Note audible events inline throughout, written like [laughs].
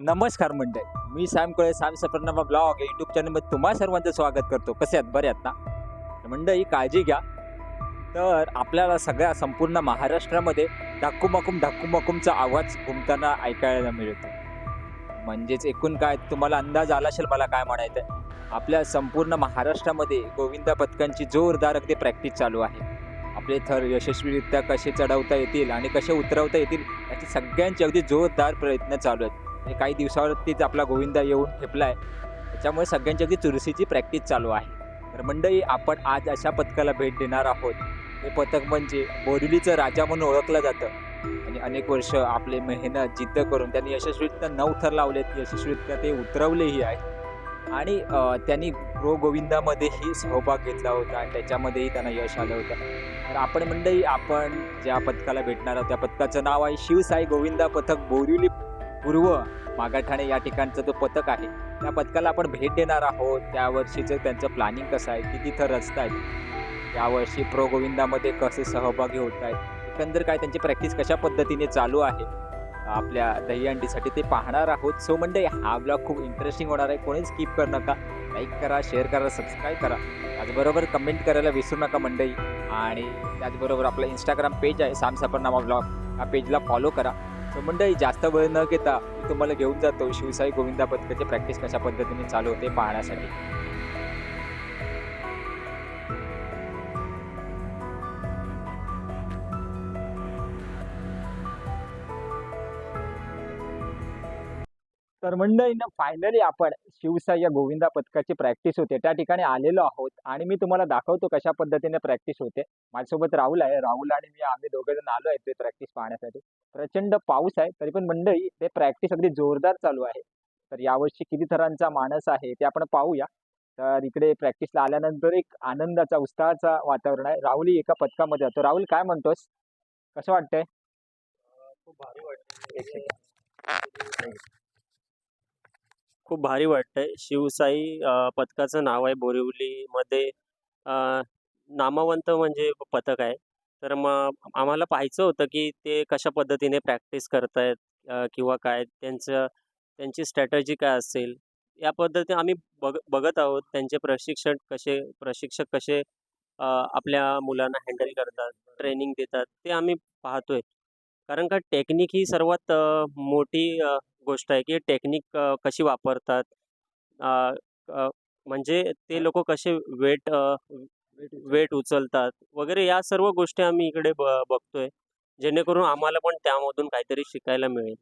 नमस्कार मंडळी. मी Sam Kale Sam Safarnama blog YouTube चॅनलमध्ये तुम्हा सर्वांचं स्वागत करतो. कसे आहेत? बरे आहेत ना? मंडळी काळजी घ्या. तर आपल्याला सगळ्या संपूर्ण महाराष्ट्रामध्ये डाकूमकुम डाकूमकुमचा आवाज घुमताना ऐकायला मिळतो. म्हणजेच एकूण काय तुम्हाला अंदाज आला असेल मला काय म्हणायचं आहे. आपल्या संपूर्ण महाराष्ट्रामध्ये गोविंदा पथकांची जोरदार अगदी प्रॅक्टिस चालू आहे. आपले थर यशस्वीरित्या कसे चढवता येतील आणि कसे उतरवता येतील याची सगळ्यांचे अगदी जोरदार प्रयत्न चालू आहेत. आणि काही दिवसावरतीच आपला गोविंदा येऊन ठेपला आहे त्याच्यामुळे सगळ्यांची अगदी चुरशीची प्रॅक्टिस चालू आहे. तर मंडळी आपण आज अशा पथकाला भेट देणार आहोत. हे पथक म्हणजे बोरिवलीचं राजा म्हणून ओळखलं जातं. आणि अनेक वर्ष आपले मेहनत जिद्द करून त्यांनी यशस्वीरित्या नऊ थर लावलेत. यशस्वीरित्या ते उतरवलेही आहेत. आणि त्यांनी प्रो गोविंदामध्येही सहभाग घेतला होता आणि त्याच्यामध्येही त्यांना यश आलं होतं. तर आपण मंडळी आपण ज्या पथकाला भेटणार आहोत त्या पथकाचं नाव आहे शिवसाई गोविंदा पथक बोरिवली पूर्व मागाठाणे या ठिकाणचं जो पथक आहे त्या पथकाला आपण भेट देणार आहोत. त्यावर्षीचं त्यांचं प्लॅनिंग कसं आहे? किती थर रचत आहेत यावर्षी प्रो गोविंदामध्ये कसे सहभागी होत आहेत एकंदर काय त्यांची प्रॅक्टिस कशा पद्धतीने चालू आहे? आपल्या दहीहंडीसाठी ते पाहणार आहोत. सो म्हणजे हा ब्लॉग खूप इंटरेस्टिंग होणार आहे. कोणी स्किप करू नका. लाईक करा शेअर करा सबस्क्राईब करा. त्याचबरोबर कमेंट करायला विसरू नका मंडई आणि त्याचबरोबर आपलं इंस्टाग्राम पेज आहे साम सफरनामा ब्लॉग या पेजला फॉलो करा. तर मंडळी जास्त वेळ न घेता मी तुम्हाला घेऊन जातो शिवसाई गोविंदा पथकाची प्रॅक्टिस कशा पद्धतीने चालू होते पाहण्यासाठी. तर मंडळीनं फायनली आपण शिवसाई या गोविंदा पथकाची प्रॅक्टिस होते. त्या ठिकाणी आलेलो आहोत. आणि मी तुम्हाला दाखवतो कशा पद्धतीने प्रॅक्टिस होते. माझ्यासोबत राहुल आहे. राहुल आणि मी आम्ही दोघे जण आलो आहे ते प्रॅक्टिस पाहण्यासाठी. प्रचंड पाऊस आहे. तरी पण मंडळी ते प्रॅक्टिस अगदी जोरदार चालू आहे. तर यावर्षी किती थरांचा मानस आहे ते आपण पाहूया. तर इकडे प्रॅक्टिसला आल्यानंतर एक आनंदाचा उत्साहाचा वातावरण आहे. राहुल एका पथकामध्ये जातो राहुल काय म्हणतोस? कसं वाटतंय? खूप भारी वाटतंय. खूप भारी वाटतंय. शिवसाई अ, पथकाचं नाव आहे बोरिवलीमध्ये. अ, नामवंत म्हणजे पथक आहे. तर मग आम्हाला पाहायचं होतं की ते कशा पद्धतीने प्रॅक्टिस करतायत अ, किंवा काय त्यांचं त्यांची स्ट्रॅटजी काय असेल या पद्धती आम्ही बघ बघत आहोत. त्यांचे प्रशिक्षण कसे प्रशिक्षक कसे अ, आपल्या मुलांना हँडल करतात ट्रेनिंग देतात ते आम्ही पाहतोय. कारण का टेक्निक ही सर्वात मोठी गोष्ट आहे की टेक्निक कशी वापरतात? म्हणजे ते लोक कसे वेट वेट उचलतात? वगैरे या सर्व गोष्टी आम्ही इकडे ब बघतोय जेणेकरून आम्हाला पण त्यामधून काहीतरी शिकायला मिळेल.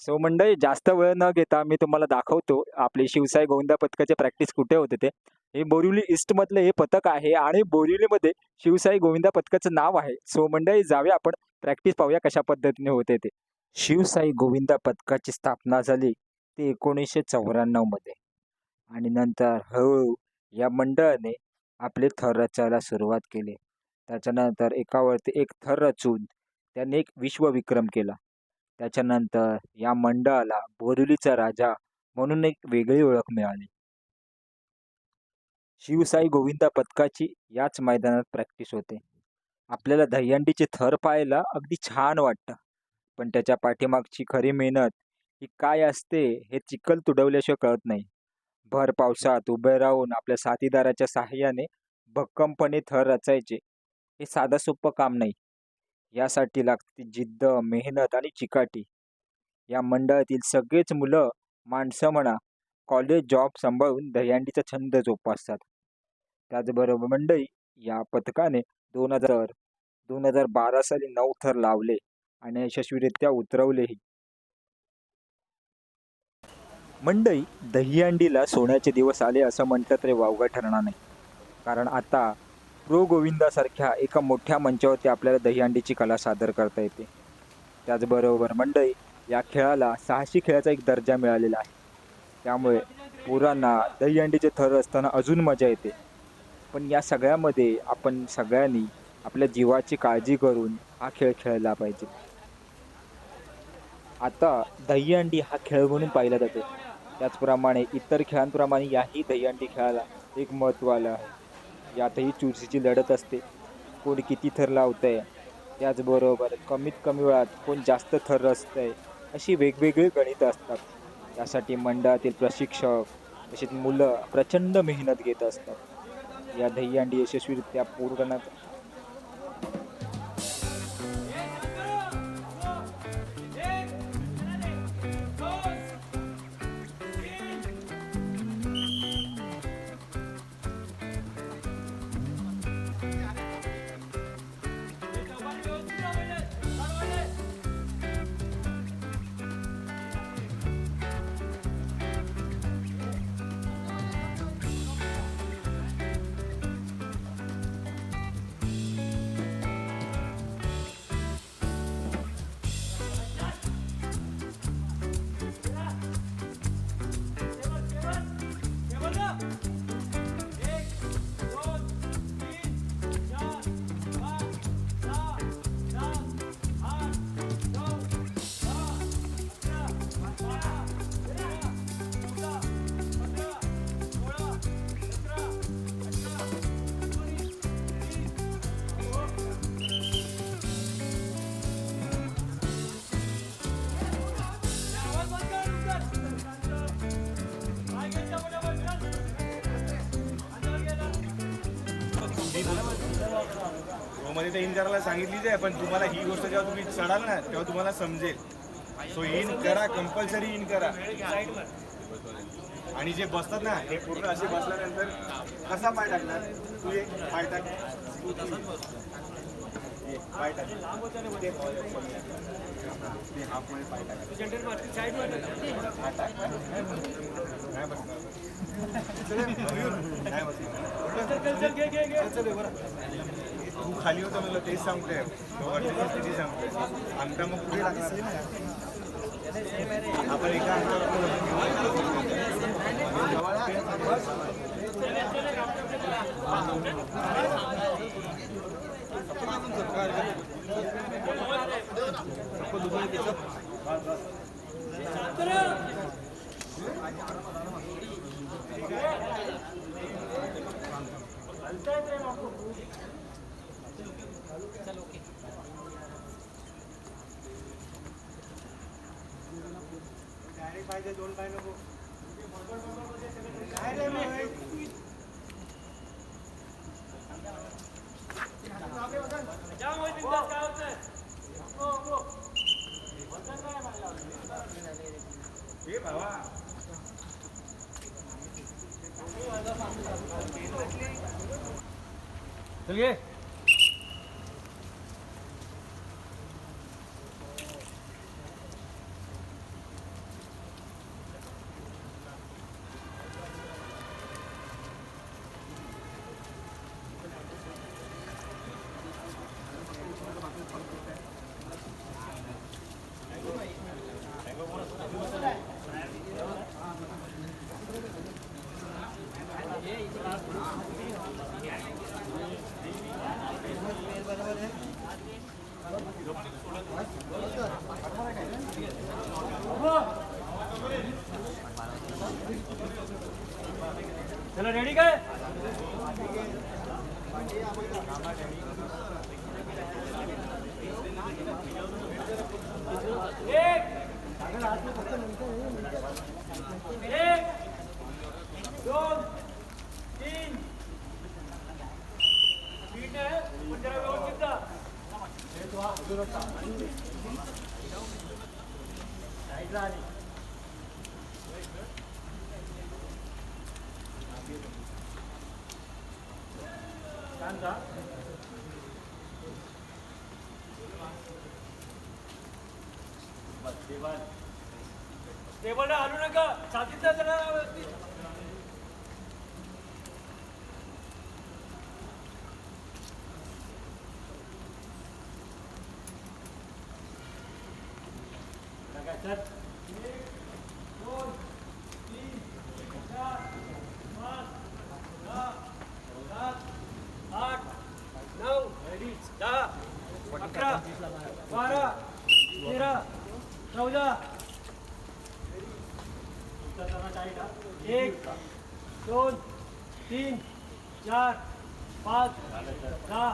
सो मंडळी जास्त वेळ न घेता मी तुम्हाला दाखवतो. आपली शिवसाई गोविंदा पथकाचे प्रॅक्टिस कुठे होते ते. हे बोरिवली ईस्टमधलं हे पथक आहे आणि बोरिवलीमध्ये शिवसाई गोविंदा पथकाचं नाव आहे. सो मंडळी जाऊया आपण प्रॅक्टिस पाहूया कशा पद्धतीने होते ते. शिवसाई गोविंदा पथकाची स्थापना झाली ते एकोणीसशे चौऱ्याण्णवमध्ये आणि नंतर हळूहळू या मंडळाने आपले थर रचायला सुरुवात केली. त्याच्यानंतर एकावरती एक थर रचून त्यांनी एक विश्वविक्रम केला. त्याच्यानंतर या मंडळाला बोरिवलीचा राजा म्हणून एक वेगळी ओळख मिळाली. शिवसाई गोविंदा पथकाची याच मैदानात प्रॅक्टिस होते. आपल्याला दहीहंडीचे थर पाहायला अगदी छान वाटतं. पण त्याच्या पाठीमागची खरी मेहनत ही काय असते हे चिखल तुडवल्याशिवाय कळत नाही. भर पावसात उभे राहून आपल्या साथीदाराच्या सहाय्याने भक्कमपणे थर रचायचे हे साधं सोपं काम नाही. यासाठी लागते जिद्द मेहनत आणि चिकाटी. या मंडळातील सगळेच मुलं माणसं म्हणा कॉलेज जॉब सांभाळून दहीहंडीचा छंद जोपासतात. त्याचबरोबर मंडळी या पथकाने दोन हजार दोन हजार बारा साली नऊ थर लावले आणि यशस्वीरित्या उतरवलेही. मंडई दहीहंडीला सोन्याचे दिवस आले असं म्हटलं तरी वावगा ठरणार नाही कारण आता प्रो गोविंदासारख्या एका मोठ्या मंचावरती आपल्याला दहीहंडीची कला सादर करता येते. त्याचबरोबर मंडई या खेळाला साहसी खेळाचा एक दर्जा मिळालेला आहे. त्यामुळे पोरांना दहीहंडीचे थर असताना अजून मजा येते. पण या सगळ्यामध्ये आपण सगळ्यांनी आपल्या जीवाची काळजी करून हा खेळ खेळला पाहिजे. आता दहीहंडी हा खेळ म्हणून पाहिला जातो. त्याचप्रमाणे इतर खेळांप्रमाणे याही दहीहंडी खेळाला एक महत्त्व आलं आहे. यातही चुरशीची लढत असते. कोण किती थर लावतंय त्याचबरोबर कमीत कमी वेळात कोण जास्त थर रचतंय अशी वेगवेगळी गणितं असतात. त्यासाठी मंडळातील प्रशिक्षक तसेच मुलं प्रचंड मेहनत घेत असतात. या दहीहंडी यशस्वीरित्या पूर्ण तर इन सांगितलीच आहे पण तुम्हाला ही गोष्ट जेव्हा तुम्ही चढाल ना तेव्हा तुम्हाला समजेल सो इन करा कंपल्सरी इन करा आणि जे बसतात ना हे पूर्ण असे बसल्यानंतर कसा पाय टाकणार तू एक पाय टाक तू तू. पाय टाक ते ते half पाय टाक. टाक. नाही बसणार. तू खाली होता मला तेच सांगतोय. किती सांगतोय. अंगठा मग पुढे लागणार. आपण एका पाहिजे दोन काय नको हे भावा चल घे चला रेडी काय एक एक दोन तीन तीन आहे पण जरा व्यवस्थित जा. साईडला आली छान जा टेबलला हलू नका छातीत जा जरा व्यवस्थित नका, चल. एक, दोन, तीन, चार, पाच, सहा, सात, आठ, नऊ, दहा, अकरा, बारा, तेरा, चौदा एक दोन तीन चार पाच दहा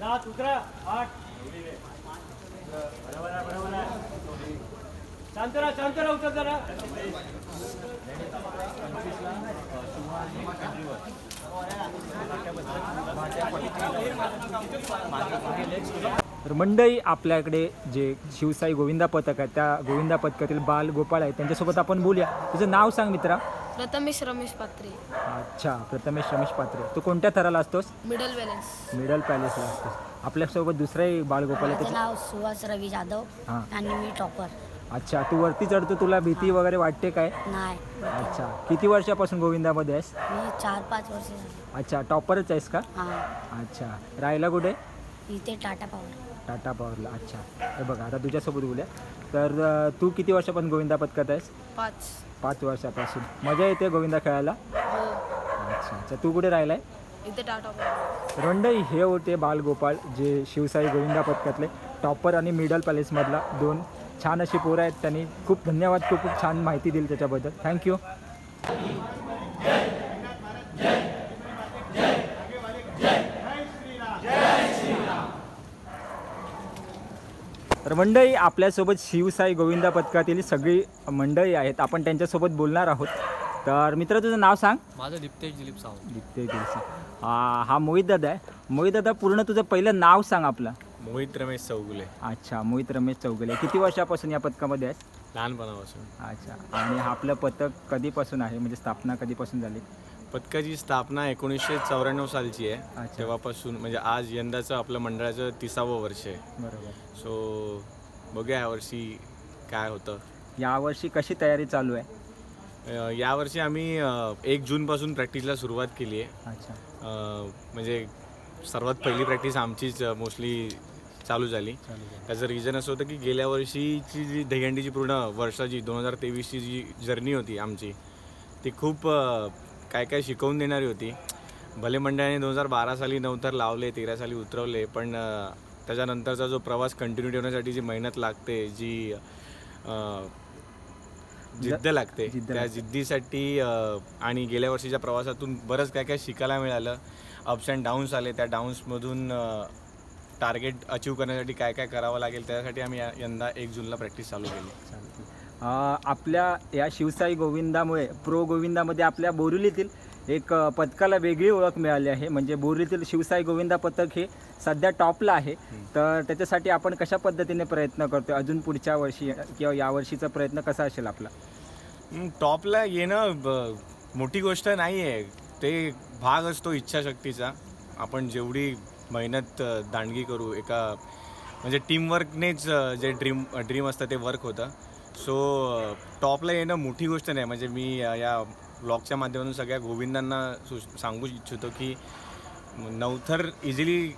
दहा उतरा आठ. बरोबर आहे बरोबर आहे शांत राहा शांत राहा उतर जरा. तर मंडई आपल्याकडे जे शिवसाई गोविंदा पथक आहे त्या गोविंदा पथकातील बाल गोपाळ आहेत त्यांच्यासोबत आपण बोलूया. तुझं नाव सांग मित्रा. प्रथमेश रमेश पात्रे. अच्छा प्रथमेश रमेश पात्रे. तू कोणत्या थराला असतोस? मिडल बॅलन्स मिडल पॅलेसला असतोस. आपल्यासोबत दुसराही बाळगोपाल आहे माझं त्याच्या नाव सुहास रवी जाधव हां. आणि मी टॉपर. अच्छा तू वरती चढतो तुला भीती वगैरे वाटते काय? नाही अच्छा. किती वर्षापासून गोविंदामध्ये आहेस? मी चार पाच वर्ष झाली. अच्छा टॉपरच आहेस का? हां. अच्छा. राहायला कुठे? इथे टाटा पॉवर. टाटा पॉवरला. अच्छा. हे बघा आता तुझ्यासोबत बोलूया. तर अं, तू किती वर्षापासून गोविंदा पथकात आहेस? पाच. पाच वर्षापासून. मजा येते गोविंदा खेळायला? हो. अच्छा. अच्छा तू कुठे राहिलाय? इथे टाटा पॉवर. रंडई हे होते बालगोपाळ जे शिवसाई गोविंदा पथकातले टॉपर आणि मिडल पॅलेसमधला दोन छान अशी पोरं आहेत. त्यांनी खूप धन्यवाद खूप खूप छान माहिती दिली त्याच्याबद्दल. थँक्यू तर मंडळी आपल्यासोबत शिवसाई गोविंदा पथकातील सगळी मंडळी आहेत. आपण त्यांच्यासोबत बोलणार आहोत. तर मित्र तुझं नाव सांग. माझं दिप्तेश दिलीप सावंत. दिप्ते गिरसा हा हा मोहित दादा आहे. मोहित दादा पूर्ण तुझं पहिलं नाव सांग आपलं. मोहित रमेश चौगुले. अच्छा मोहित रमेश चौगले. किती वर्षापासून या पथकामध्ये आहेस? लहानपणापासून. अच्छा आणि हा आपलं पथक कधीपासून आहे? म्हणजे स्थापना कधीपासून झाली? पथकाची स्थापना एकोणीसशे चौऱ्याण्णव सालची आहे. तेव्हापासून म्हणजे आज यंदाचं आपलं मंडळाचं तिसावं वर्ष आहे. बरोबर. सो बघूया यावर्षी काय होतं. यावर्षी कशी तयारी चालू आहे? यावर्षी आम्ही एक जूनपासून प्रॅक्टिसला सुरुवात केली आहे. अच्छा. म्हणजे सर्वात पहिली प्रॅक्टिस आमचीच मोस्टली चालू झाली. त्याचं रिझन असं होतं की गेल्या वर्षीची जी दहीहंडीची पूर्ण वर्षाची दोन हजार तेवीसची जी जर्नी होती आमची ती खूप काय काय शिकवून देणारी होती. भले मंडळाने दोन हजार बारा साली नवतर लावले तेरा साली उतरवले पण त्याच्यानंतरचा जो प्रवास कंटिन्यू ठेवण्यासाठी जी मेहनत लागते जी जिद्द लागते जिद्द त्या. जिद्दीसाठी आणि गेल्या वर्षीच्या प्रवासातून बरंच काय काय शिकायला मिळालं. अप्स अँड डाऊन्स आले त्या डाऊन्समधून टार्गेट अचीव करण्यासाठी काय काय करावं लागेल त्यासाठी आम्ही यंदा एक जूनला प्रॅक्टिस चालू केली. आपल्या या शिवसाई गोविंदामुळे प्रो गोविंदामध्ये आपल्या बोरिवलीतील एक पथकाला वेगळी ओळख मिळाली आहे. म्हणजे बोरिवलीतील शिवसाई गोविंदा पथक हे सध्या टॉपला आहे. तर त्याच्यासाठी आपण कशा पद्धतीने प्रयत्न करतोय? अजून पुढच्या वर्षी किंवा यावर्षीचा प्रयत्न कसा असेल आपला? टॉपला येणं ब- मोठी गोष्ट नाही आहे ते भाग असतो इच्छाशक्तीचा. आपण जेवढी मेहनत दांडगी करू एका म्हणजे टीमवर्कनेच जे ड्रीम ड्रीम असतं ते वर्क होतं. सो टॉपला येणं मोठी गोष्ट नाही. म्हणजे मी या ब्लॉगच्या माध्यमातून सगळ्या गोविंदांना सु सांगू इच्छितो की नवथर इझिली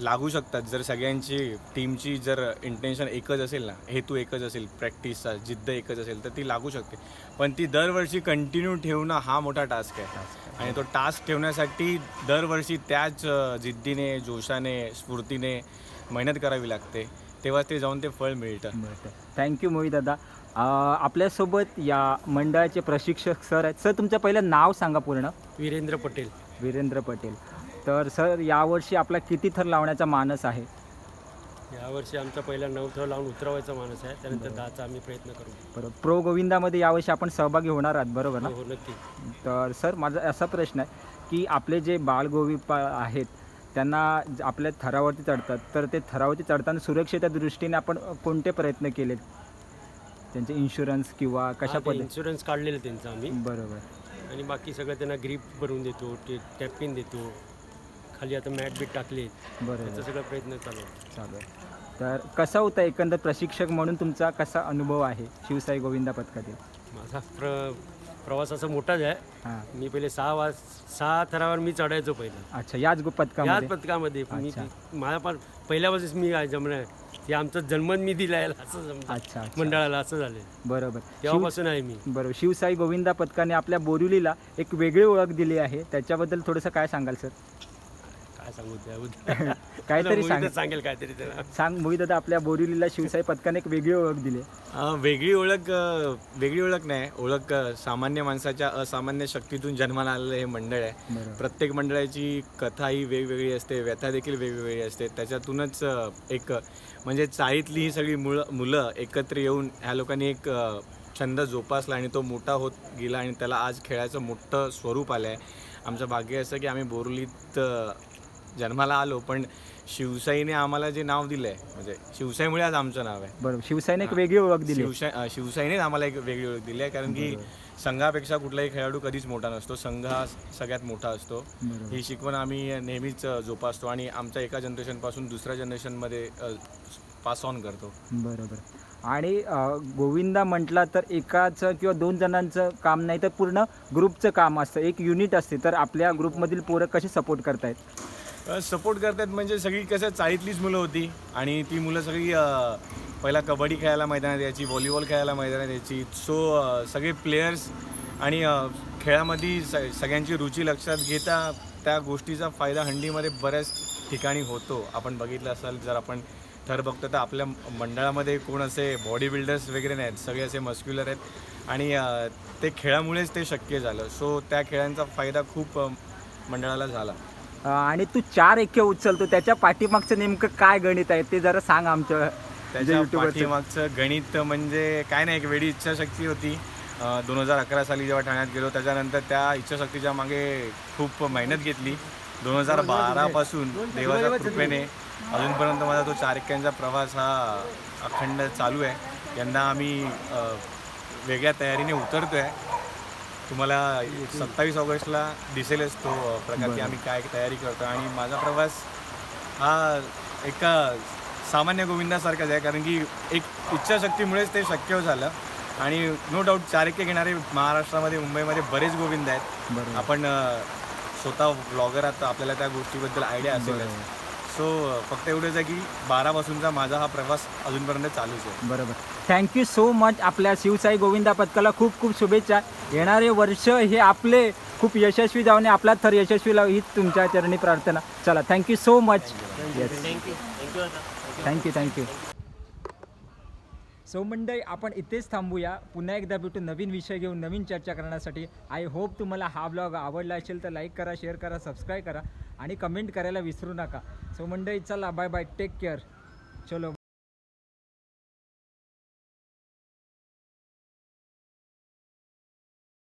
लागू शकतात. जर सगळ्यांची टीमची जर इंटेन्शन एकच असेल ना हेतू एकच असेल प्रॅक्टिसचा जिद्द एकच असेल तर ती लागू शकते. पण ती दरवर्षी कंटिन्यू ठेवणं हा मोठा टास्क आहे. आणि तो टास्क ठेवण्यासाठी दरवर्षी त्याच जिद्दीने जोशाने स्फूर्तीने मेहनत करावी लागते. तेव्हा ते जाऊन ते फळ मिळतं. बरं थँक्यू मोहित दादा. आपल्यासोबत या मंडळाचे प्रशिक्षक सर आहेत. सर तुमचं पहिलं नाव सांगा पूर्ण. वीरेंद्र पटेल. वीरेंद्र पटेल. तर सर यावर्षी आपला किती थर लावण्याचा मानस आहे? यावर्षी आमचा पहिला नऊ थर लावून उतरवायचा माणूस आहे. त्यानंतर दहाचा आम्ही प्रयत्न करू. बरोबर प्रो गोविंदामध्ये यावर्षी आपण सहभागी होणार आहात बरोबर ना? हो हो, नक्की. तर सर माझा असा प्रश्न आहे की आपले जे बालगोविपा आहेत त्यांना आपल्या थरावरती चढतात. तर ते थरावरती चढताना सुरक्षेच्या दृष्टीने आपण कोणते प्रयत्न केलेत? त्यांचे इन्शुरन्स किंवा कशा पद्धती इन्शुरन्स काढलेलं त्यांचं आम्ही. बरोबर. आणि बाकी सगळं त्यांना ग्रीप बनवून देतो ते टॅपिन देतो. खाली आता मॅट बीट टाकले बरोबर. त्याचा सगळा प्रयत्न चालू आहे. चालू आहे. तर कसा होता एकंदर प्रशिक्षक म्हणून तुमचा कसा अनुभव आहे शिवसाई गोविंदा पथकातील? माझा प्र प्रवास असा मोठाच आहे. मी पहिले सहा वाज सहा थरावर मी चढायचो पहिला. अच्छा याच गो याच पथकामध्ये. पथकामध्ये मी. मला पण पहिल्यापासूनच मी आहे जमणार ते आमचा जन्मच मी दिलाय असं समजा अच्छा अच्छा. मंडळाला असं झालं बरोबर. तेव्हापासून आहे मी. बरोबर. शिवसाई गोविंदा पथकाने आपल्या बोरिवलीला एक वेगळी ओळख दिली आहे. त्याच्याबद्दल थोडंसं काय सांगाल सर? काय सांगू त्याबद्दल? [laughs] काहीतरी सांग. सांगेल काहीतरी त्याला. सांग मोहित दादा आपल्या बोरिवलीला शिवसाई पथकाने एक वेगळी ओळख दिली. अं, वेगळी ओळख अं, वेगळी ओळख नाही. ओळख अं, सामान्य माणसाच्या असामान्य शक्तीतून जन्माला आलेलं हे मंडळ आहे. बरोबर. प्रत्येक मंडळाची कथा ही वेगवेगळी असते व्यथा देखील वेगवेगळी असते. त्याच्यातूनच अ, एक अ, म्हणजे चाळीतली ही सगळी मुलं मुलं एकत्र येऊन ह्या लोकांनी एक अ, छंद जोपासला आणि तो मोठा होत गेला आणि त्याला आज खेळाचं मोठं स्वरूप आलं आहे आमचं भाग्य असं की आम्ही बोरलीत अ, जन्माला आलो पण शिवसाईने आम्हाला जे नाव दिलं आहे म्हणजे शिवसाईमुळे आज आमचं नाव आहे. बरोबर शिवसाईने एक वेगळी ओळख दिली. शिवसाई अ, शिवसाईनेच आम्हाला एक वेगळी ओळख दिली आहे कारण की संघापेक्षा कुठलाही खेळाडू कधीच मोठा नसतो. संघ हा सगळ्यात मोठा असतो. ही शिकवण आम्ही नेहमीच जोपासतो आणि आमच्या एका जनरेशनपासून दुसऱ्या जनरेशनमध्ये पास ऑन करतो. बरोबर आणि गोविंदा म्हटला तर एकाचं किंवा दोन जणांचं काम नाही तर पूर्ण ग्रुपचं काम असतं. एक युनिट असते तर आपल्या ग्रुपमधील पोरं कशी सपोर्ट करतायत? सपोर्ट करतात म्हणजे सगळी कसं चाळीतलीच मुलं होती आणि ती मुलं सगळी पहिला कबड्डी खेळायला मैदानात यायची व्हॉलीबॉल खेळायला मैदानात यायची. सो सगळे प्लेयर्स आणि खेळामध्ये स सगळ्यांची रुची लक्षात घेता त्या गोष्टीचा फायदा हंडीमध्ये बऱ्याच ठिकाणी होतो. आपण बघितलं असाल जर आपण तर बघतो तर आपल्या मंडळामध्ये कोण असे बॉडी बिल्डर्स वगैरे नाहीत. सगळे असे मस्क्युलर आहेत आणि ते खेळामुळेच ते शक्य झालं. सो त्या खेळांचा फायदा खूप मंडळाला झाला. आणि तू चार एके उचलतो त्याच्या पाठीमागचं नेमकं काय गणित आहे ते जरा सांग आमच्या त्याच्या पाठीमागचं गणित म्हणजे काय नाही एक वेळी इच्छाशक्ती होती. दोन हजार अकरा साली जेव्हा ठाण्यात गेलो त्याच्यानंतर त्या इच्छाशक्तीच्या मागे खूप मेहनत घेतली. दोन हजार बारापासून देवाच्या कृपेने अजूनपर्यंत माझा तो चार एक्क्यांचा प्रवास हा अखंड चालू आहे. यंदा आम्ही वेगळ्या तयारीने उतरतो आहे तुम्हाला सत्तावीस ऑगस्टला दिसेलच तो प्रकार की आम्ही काय तयारी करतो. आणि माझा प्रवास हा एका सामान्य गोविंदासारखाच आहे कारण की एक इच्छाशक्तीमुळेच ते शक्य झालं. आणि नो डाऊट चारके घेणारे महाराष्ट्रामध्ये मुंबईमध्ये बरेच गोविंद आहेत. आपण स्वतः ब्लॉगर तर आपल्याला त्या गोष्टीबद्दल आयडिया असेलच. सो फक्त एवढंच आहे की बारापासूनचा माझा हा प्रवास अजूनपर्यंत चालूच आहे. बरोबर. थँक्यू सो मच आपल्या शिवसाई गोविंदा पथकाला खूप खूप शुभेच्छा. येणारे वर्ष हे आपले खूप यशस्वी जाऊन आपला थर यशस्वी लाव हीच तुमच्या चरणी प्रार्थना. चला thank you so much yes thank you thank you thank you thank you so मंडळी आपण इथेच थांबूया. पुन्हा एकदा भेटू नवीन विषय घेऊन नवीन चर्चा करण्यासाठी. आय होप तुम्हाला हा ब्लॉग आवडला असेल तर लाईक करा शेअर करा सबस्क्राईब करा आणि कमेंट करायला विसरू नका. सो मंडळी चला बाय बाय टेक केअर चलो.